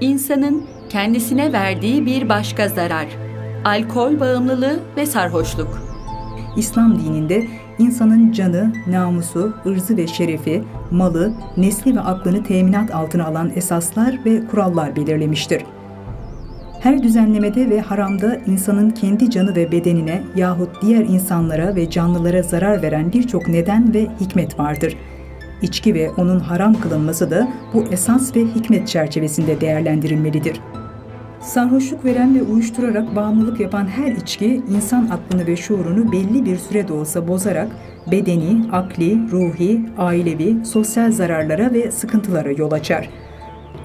İnsanın kendisine verdiği bir başka zarar. Alkol bağımlılığı ve sarhoşluk. İslam dininde insanın canı, namusu, ırzı ve şerefi, malı, nesli ve aklını teminat altına alan esaslar ve kurallar belirlemiştir. Her düzenlemede ve haramda insanın kendi canı ve bedenine yahut diğer insanlara ve canlılara zarar veren birçok neden ve hikmet vardır. İçki ve onun haram kılınması da bu esas ve hikmet çerçevesinde değerlendirilmelidir. Sarhoşluk veren ve uyuşturarak bağımlılık yapan her içki insan aklını ve şuurunu belli bir süre de olsa bozarak bedeni, akli, ruhi, ailevi, sosyal zararlara ve sıkıntılara yol açar.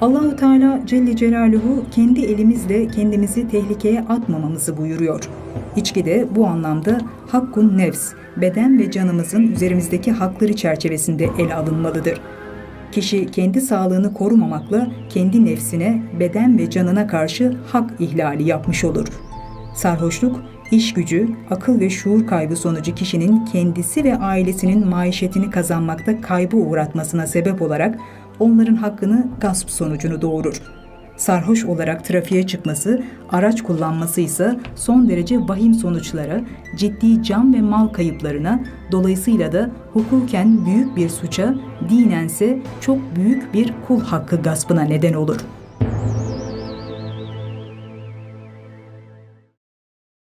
Allahu Teala Celle Celaluhu kendi elimizle kendimizi tehlikeye atmamamızı buyuruyor. İçki de bu anlamda hakkun nefs, beden ve canımızın üzerimizdeki hakları çerçevesinde ele alınmalıdır. Kişi kendi sağlığını korumamakla kendi nefsine, beden ve canına karşı hak ihlali yapmış olur. Sarhoşluk, iş gücü, akıl ve şuur kaybı sonucu kişinin kendisi ve ailesinin maişetini kazanmakta kaybı uğratmasına sebep olarak onların hakkını gasp sonucunu doğurur. Sarhoş olarak trafiğe çıkması, araç kullanması ise son derece vahim sonuçlara, ciddi can ve mal kayıplarına, dolayısıyla da hukuken büyük bir suça, dinense çok büyük bir kul hakkı gaspına neden olur.''